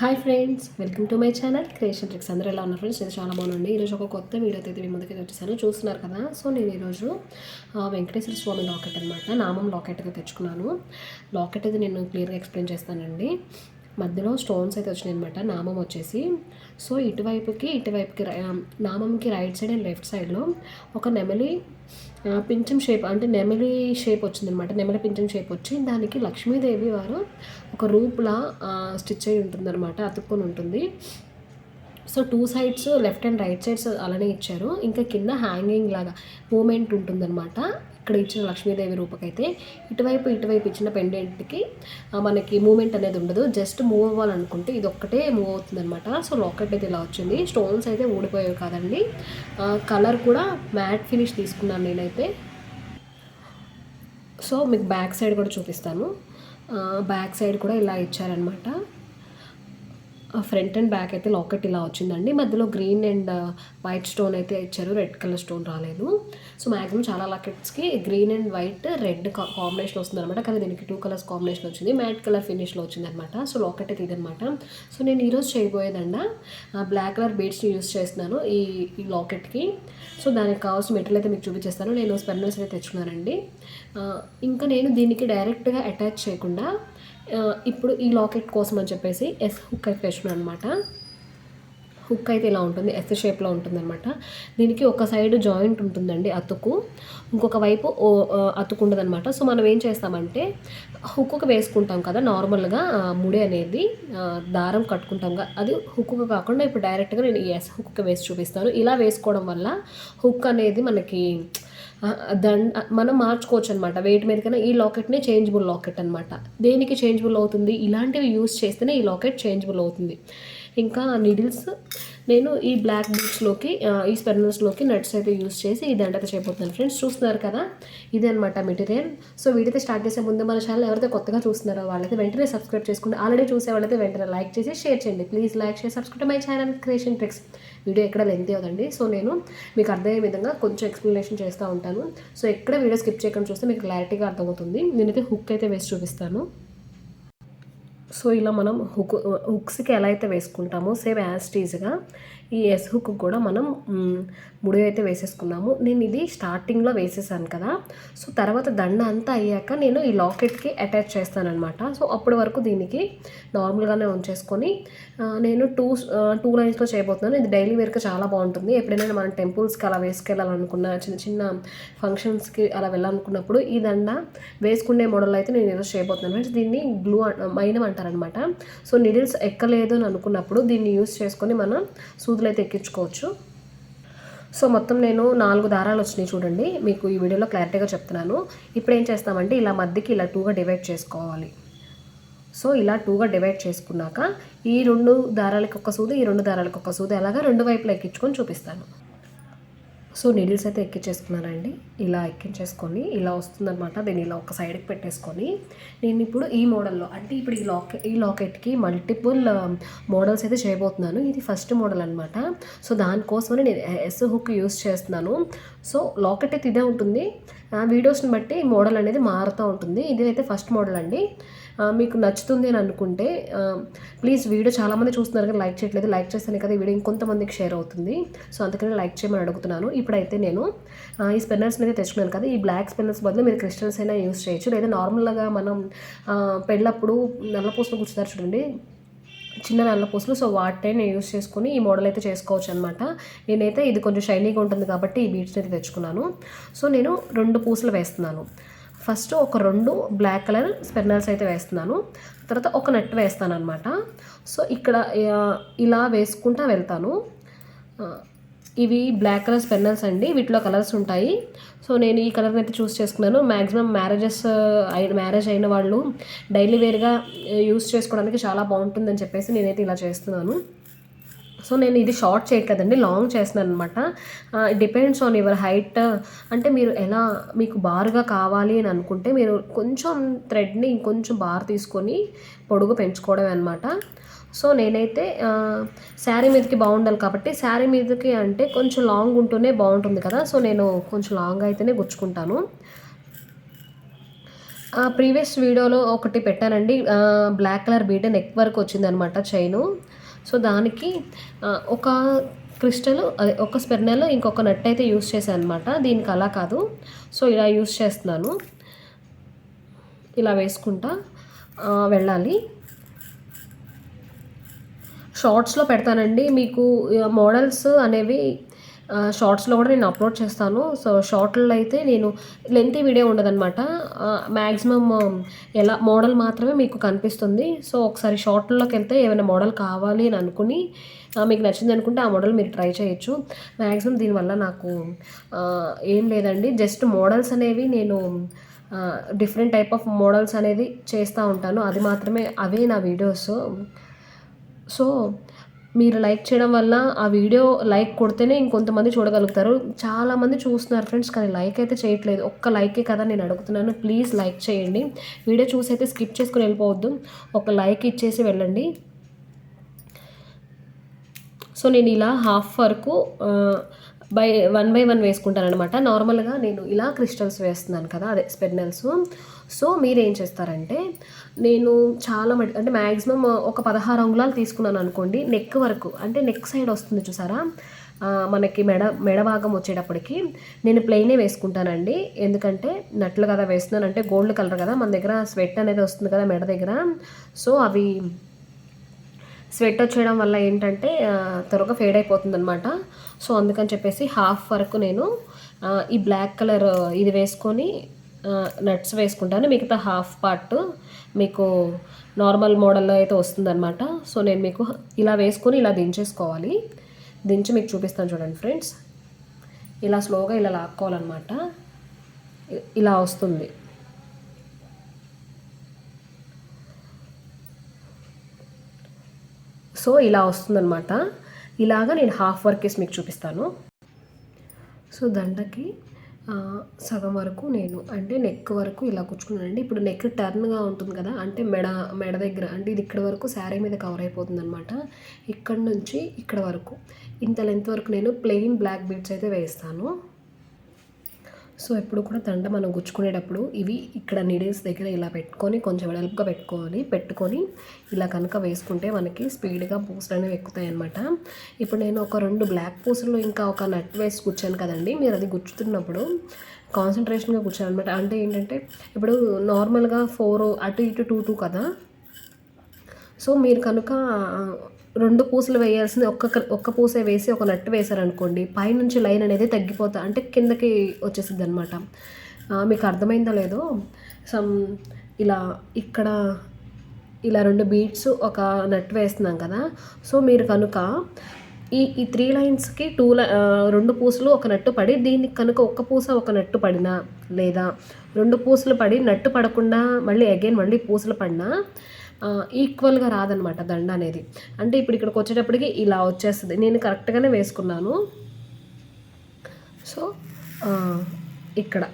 Hi friends welcome to my channel. Creation tricks అందరూ ఎలా ఉన్నారు ఫ్రెండ్స్? నేను చాలా బాగుంది ఈరోజు ఒక కొత్త వీడియో అయితే మీ ముందుకైతే వచ్చేసాను. చూస్తున్నారు కదా? సో నేను ఈరోజు వెంకటేశ్వర స్వామి లాకెట్ అనమాట నామం లాకెట్ తెచ్చుకున్నాను. లాకెట్ అయితే నేను క్లియర్గా ఎక్స్ప్లెయిన్ చేస్తానండి. మధ్యలో స్టోన్స్ అయితే వచ్చినాయి అనమాట నామం వచ్చేసి. సో ఇటువైపుకి ఇటువైపుకి నామంకి రైట్ సైడ్ అండ్ లెఫ్ట్ సైడ్లో ఒక నెమలి పింఛం షేప్ అంటే నెమలి షేప్ వచ్చిందనమాట నెమలి పింఛం షేప్ వచ్చి దానికి లక్ష్మీదేవి వారు ఒక రూపులా స్టిచ్ అయి ఉంటుందన్నమాట అతుక్కొని ఉంటుంది. So two sides left and right sides అలానే ఇచ్చారు. ఇంకా కింద హ్యాంగింగ్ లాగా మూమెంట్ ఉంటుందన్నమాట ఇక్కడ ఇచ్చిన లక్ష్మీదేవి రూపకైతే ఇటువైపు ఇటువైపు ఇచ్చిన పెండెంట్కి మనకి మూమెంట్ అనేది ఉండదు. జస్ట్ మూవ్ అవ్వాలనుకుంటే ఇది ఒక్కటే మూవ్ అవుతుందనమాట సో లాకెట్ అయితే ఇలా వచ్చింది. స్టోన్స్ అయితే ఊడిపోయేవి కాదండి. కలర్ కూడా మ్యాట్ ఫినిష్ తీసుకున్నాను నేనైతే. సో మీకు బ్యాక్ సైడ్ కూడా చూపిస్తాను. బ్యాక్ సైడ్ కూడా ఇలా ఇచ్చారనమాట ఫ్రంట్ అండ్ బ్యాక్ అయితే లాకెట్ ఇలా వచ్చిందండి. మధ్యలో గ్రీన్ అండ్ వైట్ స్టోన్ అయితే ఇచ్చారు. రెడ్ కలర్ స్టోన్ రాలేదు. సో మ్యాక్సిమం చాలా లాకెట్స్కి green and white red combination వస్తుంది అనమాట కానీ దీనికి టూ కలర్స్ కాంబినేషన్ వచ్చింది. మ్యాట్ కలర్ ఫినిష్లో వచ్చింది అనమాట సో లాకెట్ అయితే ఇదనమాట సో నేను ఈరోజు చేయబోయేదండ బ్లాక్ కలర్ బీడ్స్ని యూస్ చేస్తున్నాను ఈ ఈ లాకెట్కి. సో దానికి కావాల్సిన మెటీరియల్ అయితే మీకు చూపించేస్తాను. నేను స్పెన్నర్స్ అయితే తెచ్చుకున్నానండి. ఇంకా నేను దీనికి డైరెక్ట్గా అటాచ్ చేయకుండా ఇప్పుడు ఈ లాకెట్ కోసం అని చెప్పేసి ఎస్ హుక్ అయితే వేసుకున్నాను అనమాట హుక్ అయితే ఇలా ఉంటుంది ఎస్ షేప్లో ఉంటుంది అనమాట దీనికి ఒక సైడ్ జాయింట్ ఉంటుందండి అతుకు. ఇంకొక వైపు ఓ- అతుకు ఉండదన్నమాట. సో మనం ఏం చేస్తామంటే హుక్కుకు వేసుకుంటాం కదా నార్మల్గా ముడి అనేది దారం కట్టుకుంటాం కదా. అది హుక్కుకు కాకుండా ఇప్పుడు డైరెక్ట్గా నేను ఎస్ హుక్కు వేసి చూపిస్తాను. ఇలా వేసుకోవడం వల్ల హుక్ అనేది మనకి దండ మనం మార్చుకోవచ్చు అనమాట వెయిట్ మీద కన్నా ఈ లాకెట్నే చేంజబుల్ లాకెట్ అనమాట దేనికి చేంజబుల్ అవుతుంది? ఇలాంటివి యూస్ చేస్తేనే ఈ లాకెట్ చేంజబుల్ అవుతుంది. ఇంకా నీడిల్స్ నేను ఈ బ్లాక్ బీచ్లోకి ఈ స్పెర్నల్స్లోకి నట్స్ అయితే యూస్ చేసి ఈ దండ చేయబోతున్నాను. ఫ్రెండ్స్ చూస్తున్నారు కదా? ఇదే అనమాట మెటీరియల్ సో వీడియో స్టార్ట్ చేసే ముందు మన ఛానల్ ఎవరైతే కొత్తగా చూస్తున్నారో వాళ్ళైతే వెంటనే సబ్స్క్రైబ్ చేసుకుంటే ఆల్రెడీ చూసే వాళ్ళైతే వెంటనే లైక్ చేసి షేర్ చేయండి. Please like share subscribe my channel creation tricks video ఎక్కడ లెంత్ అవుదండి సో నేను మీకు అర్థమయ్యే విధంగా కొంచెం ఎక్స్ప్లెనేషన్ చేస్తూ ఉంటాను. సో ఎక్కడ వీడియో స్కిప్ చేయకుండా చూస్తే మీకు క్లారిటీగా అర్థమవుతుంది. నేనైతే హుక్ అయితే వేసి చూపిస్తాను. సో ఇలా మనం హుక్ హుక్స్కి ఎలా అయితే వేసుకుంటామో సేమ్ యాజ్ టీజ్గా ఈ ఎస్ హుక్ కూడా మనం ముడివైతే ముడి అయితే వేసేసుకున్నాము. నేను ఇది స్టార్టింగ్లో వేసేసాను కదా. సో తర్వాత దండ అంతా అయ్యాక నేను ఈ లాకెట్కి అటాచ్ చేస్తానన్నమాట. సో అప్పటి వరకు దీనికి నార్మల్గానే ఉంచేసుకొని నేను టూ టూ లైన్స్లో చేయబోతున్నాను. ఇది డైలీ వేర్కి చాలా బాగుంటుంది. ఎప్పుడైనా మనం టెంపుల్స్కి అలా వేసుకెళ్ళాలనుకున్న చిన్న చిన్న ఫంక్షన్స్కి అలా వెళ్ళాలనుకున్నప్పుడు ఈ దండ వేసుకునే మోడల్ అయితే నేను ఈరోజు చేయబోతున్నాను. ఫ్రెండ్స్ దీన్ని గ్లూ మైనం అంటారనమాట సో నిడిల్స్ ఎక్కలేదు అని అనుకున్నప్పుడు దీన్ని యూస్ చేసుకొని మనం సూదులు అయితే ఎక్కించుకోవచ్చు. సో మొత్తం నేను నాలుగు దారాలు వచ్చినాయి చూడండి. మీకు ఈ వీడియోలో క్లారిటీగా చెప్తున్నాను. ఇప్పుడు ఏం చేస్తామంటే ఇలా మధ్యకి ఇలా టూగా డివైడ్ చేసుకోవాలి. సో ఇలా టూగా డివైడ్ చేసుకున్నాక ఈ రెండు దారాలకు ఒక సూది ఈ రెండు దారాలకు ఒక సూది అలాగా రెండు వైపులా ఎక్కించుకొని చూపిస్తాను. సో నీడిల్స్ అయితే ఎక్కించేసుకున్నానండి. ఇలా ఎక్కించేసుకొని ఇలా వస్తుందన్నమాట. దీన్ని ఇలా ఒక సైడ్కి పెట్టేసుకొని నేను ఇప్పుడు ఈ మోడల్లో అంటే ఇప్పుడు ఈ లాక్ ఈ లాకెట్కి మల్టిపుల్ మోడల్స్ అయితే చేయబోతున్నాను. ఇది ఫస్ట్ మోడల్ అనమాట సో దానికోసమని నేను ఎస్ హుక్ యూస్ చేస్తున్నాను. సో లాకెట్ అయితే ఇదే ఉంటుంది. వీడియోస్ని బట్టి మోడల్ అనేది మారుతూ ఉంటుంది. ఇదైతే అయితే ఫస్ట్ మోడల్ అండి. మీకు నచ్చుతుంది అని అనుకుంటే ప్లీజ్ వీడియో చాలామంది చూస్తున్నారు కానీ లైక్ చేయట్లేదు లైక్ చేస్తేనే కదా ఈ వీడియో ఇంకొంతమందికి షేర్ అవుతుంది. సో అందుకని లైక్ చేయమని అడుగుతున్నాను. ఇప్పుడైతే నేను ఈ స్పెన్నర్స్ అయితే తెచ్చుకున్నాను కదా ఈ బ్లాక్ స్పెన్నర్స్ బదులు మీరు క్రిస్టల్స్ అయినా యూస్ చేయొచ్చు. లేదా నార్మల్గా మనం పెళ్ళప్పుడు నల్లపూసలు కూర్చున్నారు చూడండి చిన్న నల్ల పూసలు. సో వాటిని యూస్ చేసుకొని ఈ మోడల్ అయితే చేసుకోవచ్చు అనమాట నేనైతే ఇది కొంచెం షైనీగా ఉంటుంది కాబట్టి ఈ బీట్స్ అయితే తెచ్చుకున్నాను. సో నేను రెండు పూసలు వేస్తున్నాను. ఫస్ట్ ఒక రెండు బ్లాక్ కలర్ స్పెన్నర్స్ అయితే వేస్తున్నాను. తర్వాత ఒక నెట్ వేస్తాను అనమాట సో ఇక్కడ ఇలా వేసుకుంటా వెళ్తాను. ఇవి బ్లాక్ కలర్ స్పెన్నర్స్ అండి. వీటిలో కలర్స్ ఉంటాయి. సో నేను ఈ కలర్ని అయితే చూస్ చేసుకున్నాను. మ్యాక్సిమం మ్యారేజెస్ అయిన మ్యారేజ్ అయిన వాళ్ళు డైలీ వేర్గా యూస్ చేసుకోవడానికి చాలా బాగుంటుందని చెప్పేసి నేనైతే ఇలా చేస్తున్నాను. సో నేను ఇది షార్ట్ చేయట్లేదండి లాంగ్ చేస్తున్నాను అనమాట డిపెండ్స్ ఆన్ యువర్ హైట్ అంటే మీరు ఎలా మీకు బారుగా కావాలి అని అనుకుంటే మీరు కొంచెం థ్రెడ్ని ఇంకొంచెం బార్ తీసుకొని పొడుగు పెంచుకోవడమే అనమాట సో నేనైతే శారీ మీదకి బాగుండాలి కాబట్టి శారీ మీదకి అంటే కొంచెం లాంగ్ ఉంటూనే బాగుంటుంది కదా. సో నేను కొంచెం లాంగ్ అయితేనే గుచ్చుకుంటాను. ప్రీవియస్ వీడియోలో ఒకటి పెట్టానండి. బ్లాక్ కలర్ బీట్ నెక్ వరకు వచ్చిందనమాట చైను సో దానికి ఒక క్రిస్టల్ అదే ఒక స్పెర్నెల్ ఇంకొక నట్ అయితే యూస్ చేశాను అనమాట దీనికి అలా కాదు. సో ఇలా యూస్ చేస్తున్నాను. ఇలా వేసుకుంటా వెళ్ళాలి. షార్ట్స్లో పెడతానండి. మీకు మోడల్స్ అనేవి షార్ట్స్లో కూడా నేను అప్లోడ్ చేస్తాను. సో షార్ట్లో అయితే నేను లెంతీ వీడియో ఉండదన్నమాట. మ్యాక్సిమం ఎలా మోడల్ మాత్రమే మీకు కనిపిస్తుంది. సో ఒకసారి షార్ట్లోకి వెళ్తే ఏమైనా మోడల్ కావాలి అని అనుకుని మీకు నచ్చింది అనుకుంటే ఆ మోడల్ మీరు ట్రై చేయొచ్చు. మ్యాక్సిమం దీనివల్ల నాకు ఏం లేదండి. జస్ట్ మోడల్స్ అనేవి నేను డిఫరెంట్ టైప్ ఆఫ్ మోడల్స్ అనేది చేస్తూ ఉంటాను. అది మాత్రమే అవే నా వీడియోస్. సో మీరు లైక్ చేయడం వల్ల ఆ వీడియో లైక్ కొడితేనే ఇంకొంతమంది చూడగలుగుతారు. చాలామంది చూస్తున్నారు ఫ్రెండ్స్ కానీ లైక్ అయితే చేయట్లేదు. ఒక్క లైకే కదా నేను అడుగుతున్నాను. ప్లీజ్ లైక్ చేయండి. వీడియో చూసి అయితే స్కిప్ చేసుకుని వెళ్ళిపోవద్దు. ఒక లైక్ ఇచ్చేసి వెళ్ళండి. సో నేను ఇలా హాఫ్ వరకు బై వన్ బై వన్ వేసుకుంటాను అనమాట నార్మల్గా నేను ఇలా క్రిస్టల్స్ వేస్తున్నాను కదా అదే స్పెడ్నల్స్. సో మీరు ఏం చేస్తారంటే నేను చాలా మటు అంటే మ్యాక్సిమం ఒక పదహారు అంగుళాలు తీసుకున్నాను అనుకోండి నెక్ వరకు అంటే నెక్ సైడ్ వస్తుంది చూసారా? మనకి మెడ మెడ భాగం వచ్చేటప్పటికి నేను ప్లెయినే వేసుకుంటానండి. ఎందుకంటే నట్లు కదా వేస్తున్నాను అంటే గోల్డ్ కలర్ కదా మన దగ్గర స్వెట్ అనేది వస్తుంది కదా మెడ దగ్గర. సో అవి స్వెట్ వచ్చేయడం వల్ల ఏంటంటే త్వరగా ఫేడ్ అయిపోతుంది అనమాట సో అందుకని చెప్పేసి హాఫ్ వరకు నేను ఈ బ్లాక్ కలర్ ఇది వేసుకొని నట్స్ వేసుకుంటాను. మిగతా హాఫ్ పార్ట్ మీకు నార్మల్ మోడల్లో అయితే వస్తుందన్నమాట. సో నేను మీకు ఇలా వేసుకొని ఇలా దించేసుకోవాలి. దించి మీకు చూపిస్తాను చూడండి ఫ్రెండ్స్. ఇలా స్లోగా ఇలా లాక్కోవాలన్నమాట. ఇలా వస్తుంది. సో ఇలా వస్తుందన్నమాట. ఇలాగా నేను హాఫ్ వర్క్ వేసి మీకు చూపిస్తాను. సో దండకి సగం వరకు నేను అంటే నెక్ వరకు ఇలా కూర్చుకున్నానండి ఇప్పుడు నెక్ టర్న్గా ఉంటుంది కదా అంటే మెడ మెడ దగ్గర అంటే ఇది ఇక్కడ వరకు శారీ మీద కవర్ అయిపోతుంది అనమాట ఇక్కడ నుంచి ఇక్కడ వరకు. ఇంత లెంత్ వరకు నేను ప్లెయిన్ బ్లాక్ బీడ్స్ అయితే వేస్తాను సో ఎప్పుడు కూడా దండ మనం గుచ్చుకునేటప్పుడు ఇవి ఇక్కడ నీడిల్స్ దగ్గర ఇలా పెట్టుకొని కొంచెం వెడల్పుగా పెట్టుకొని పెట్టుకొని ఇలా కనుక వేసుకుంటే మనకి స్పీడ్గా పూసలు అనేవి ఎక్కుతాయి అనమాట ఇప్పుడు నేను ఒక రెండు బ్లాక్ పూసలు ఇంకా ఒక నట్ వేసి కూర్చాను కదండి. మీరు అది గుచ్చుతున్నప్పుడు కాన్సన్ట్రేషన్గా కూర్చాను అనమాట అంటే ఏంటంటే ఇప్పుడు నార్మల్గా ఫోర్ అటు ఇటు టూ టూ కదా. సో మీరు కనుక రెండు పూసలు వేయాల్సింది ఒక్క ఒక్క పూసే వేసి ఒక నట్టు వేశారనుకోండి పైనుంచి లైన్ అనేది తగ్గిపోతా అంటే కిందకి వచ్చేసింది అనమాట మీకు అర్థమైందో లేదో? సమ్ ఇలా ఇక్కడ ఇలా రెండు బీట్స్ ఒక నట్ వేస్తున్నాం కదా సో మీరు కనుక ఈ ఈ త్రీ లైన్స్కి టూ రెండు పూసలు ఒక నట్టు పడి దీనికి కనుక ఒక్క పూస ఒక నట్టు పడినా లేదా రెండు పూసలు పడి నట్టు పడకుండా మళ్ళీ అగైన్ మళ్ళీ పూసలు పడినా ఈక్వల్గా రాదనమాట దండ అనేది అంటే ఇప్పుడు ఇక్కడికి వచ్చేటప్పటికి ఇలా వచ్చేస్తుంది. నేను కరెక్ట్గానే వేసుకున్నాను. సో ఇక్కడ.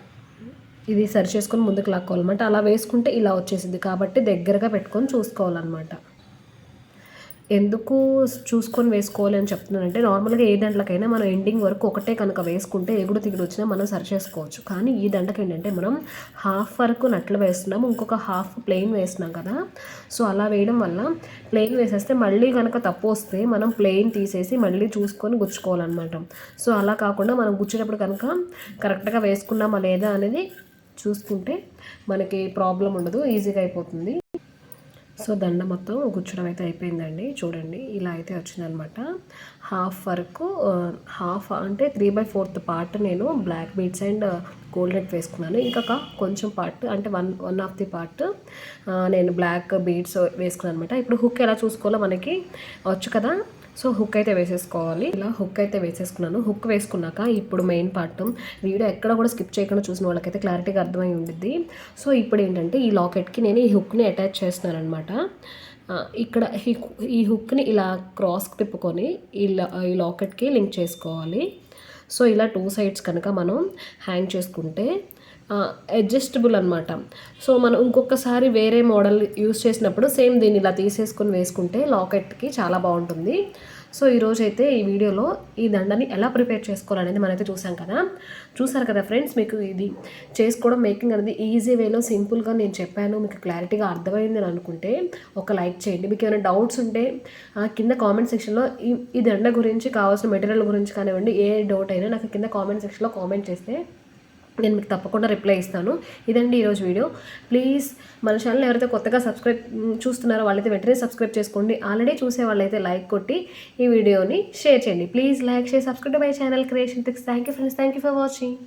ఇది సరి చేసుకొని ముందుకు లాక్కోవాలన్నమాట. అలా వేసుకుంటే ఇలా వచ్చేసింది కాబట్టి దగ్గరగా పెట్టుకొని చూసుకోవాలన్నమాట. ఎందుకు చూసుకొని వేసుకోవాలి అని చెప్తున్నానంటే నార్మల్గా ఏ దండలకైనా మనం ఎండింగ్ వరకు ఒకటే కనుక వేసుకుంటే ఎగుడు తిగుడు వచ్చినా మనం సరి చేసుకోవచ్చు కానీ ఈ దండకి ఏంటంటే మనం హాఫ్ వరకు నట్లు వేస్తున్నాం ఇంకొక హాఫ్ ప్లెయిన్ వేస్తున్నాం కదా. సో అలా వేయడం వల్ల ప్లెయిన్ వేసేస్తే మళ్ళీ కనుక తప్పు వస్తే మనం ప్లెయిన్ తీసేసి మళ్ళీ చూసుకొని గుచ్చుకోవాలన్నమాట. సో అలా కాకుండా మనం గుచ్చేటప్పుడు కనుక కరెక్ట్గా వేసుకున్నామా లేదా అనేది చూసుకుంటే మనకి ప్రాబ్లం ఉండదు ఈజీగా అయిపోతుంది. సో దండ మొత్తం గుచ్చడం అయితే అయిపోయిందండి. చూడండి ఇలా అయితే వచ్చిందనమాట హాఫ్ వరకు హాఫ్ అంటే త్రీ బై ఫోర్త్ పార్ట్ నేను బ్లాక్ బీడ్స్ అండ్ గోల్డెన్ వేసుకున్నాను. ఇంకొక కొంచెం పార్ట్ అంటే one one of the part నేను బ్లాక్ బీడ్స్ వేసుకున్నాను అనమాట ఇప్పుడు హుక్ ఎలా చూసుకోవాలో మనకి వచ్చు కదా? సో హుక్ అయితే వేసేసుకోవాలి. ఇలా హుక్ అయితే వేసేసుకున్నాను. హుక్ వేసుకున్నాక ఇప్పుడు మెయిన్ పార్ట్ వీడియో ఎక్కడ కూడా స్కిప్ చేయకుండా చూసిన వాళ్ళకైతే క్లారిటీగా అర్థమై ఉండిద్ది. సో ఇప్పుడు ఏంటంటే ఈ లాకెట్కి నేను ఈ హుక్ని అటాచ్ చేస్తున్నాను అనమాట ఇక్కడ ఈ ఈ హుక్ని ఇలా క్రాస్కి తిప్పుకొని ఈ లా- ఈ లాకెట్కి లింక్ చేసుకోవాలి. సో ఇలా టూ సైడ్స్ కనుక మనం హ్యాంగ్ చేసుకుంటే అడ్జస్టబుల్ అనమాట సో మనం ఇంకొకసారి వేరే మోడల్ యూస్ చేసినప్పుడు సేమ్ దీన్ని ఇలా తీసేసుకొని వేసుకుంటే లాకెట్కి చాలా బాగుంటుంది. సో ఈరోజు అయితే ఈ వీడియోలో ఈ దండని ఎలా ప్రిపేర్ చేసుకోవాలనేది మనమైతే చూసాం కదా. చూసారు కదా ఫ్రెండ్స్ మీకు ఇది? చేసుకోవడం మేకింగ్ అనేది ఈజీ వేలో సింపుల్గా నేను చెప్పాను. మీకు క్లారిటీగా అర్థమైంది అని అనుకుంటే ఒక లైక్ చేయండి. మీకు ఏమైనా డౌట్స్ ఉంటే కింద కామెంట్ సెక్షన్లో ఈ ఈ దండ గురించి కావాల్సిన మెటీరియల్ గురించి కానివ్వండి ఏ డౌట్ అయినా నాకు కింద కామెంట్ సెక్షన్లో కామెంట్ చేస్తే నేను మీకు తప్పకుండా రిప్లై ఇస్తాను. ఇదండి ఈరోజు వీడియో. ప్లీజ్ మన ఛానల్ ఎవరైతే కొత్తగా సబ్స్క్రైబ్ చూస్తున్నారో వాళ్ళైతే వెంటనే సబ్స్క్రైబ్ చేసుకోండి. ఆల్రెడీ చూసే వాళ్ళైతే లైక్ కొట్టి ఈ వీడియోని షేర్ చేయండి. Please like share subscribe my channel creation tricks thank you friends thank you for watching.